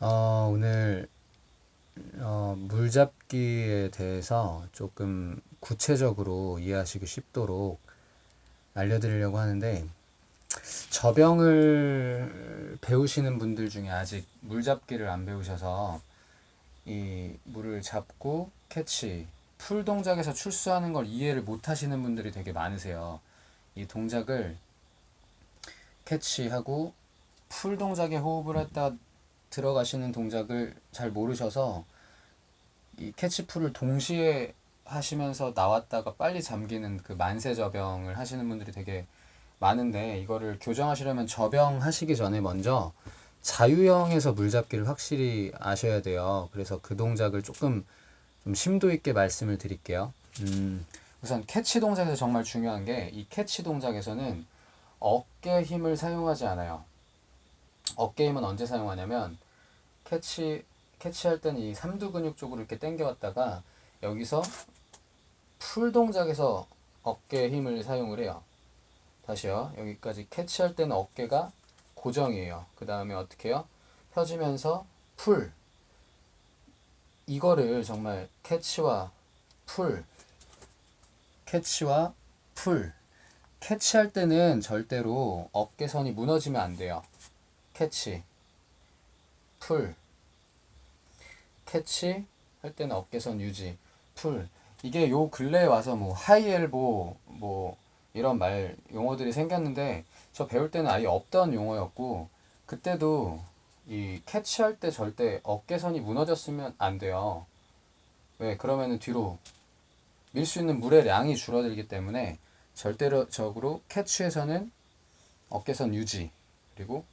어, 오늘 어, 물잡기에 대해서 조금 구체적으로 이해하시기 쉽도록 알려드리려고 하는데 저병을 배우시는 분들 중에 아직 물잡기를 안 배우셔서 이 물을 잡고 캐치, 풀 동작에서 출수하는 걸 이해를 못 하시는 분들이 되게 많으세요. 이 동작을 캐치하고 풀 동작에 호흡을 했다 들어가시는 동작을 잘 모르셔서 이 캐치풀을 동시에 하시면서 나왔다가 빨리 잠기는 그 만세 저병을 하시는 분들이 되게 많은데 이거를 교정하시려면 저병 하시기 전에 먼저 자유형에서 물잡기를 확실히 아셔야 돼요. 그래서 그 동작을 조금 좀 심도 있게 말씀을 드릴게요. 음, 우선 캐치 동작에서 정말 중요한 게 이 캐치 동작에서는 어깨 힘을 사용하지 않아요. 힘은 언제 사용하냐면 캐치 캐치할 때는 이 삼두 근육 쪽으로 이렇게 당겨왔다가 여기서 풀 동작에서 어깨 힘을 사용을 해요. 다시요. 여기까지 캐치할 때는 어깨가 고정이에요. 그 다음에 어떻게 해요? 펴지면서 풀. 이거를 정말 캐치와 풀, 캐치와 풀. 캐치할 때는 절대로 어깨선이 무너지면 안 돼요. 캐치, 풀, 캐치 할 때는 어깨선 유지, 풀. 이게 요 근래에 와서 뭐 하이 엘보 뭐 이런 말 용어들이 생겼는데 저 배울 때는 아예 없던 용어였고 그때도 이 캐치할 때 절대 어깨선이 무너졌으면 안 돼요. 왜? 그러면은 뒤로 밀 수 있는 물의 양이 줄어들기 때문에 절대적으로 캐치에서는 어깨선 유지 그리고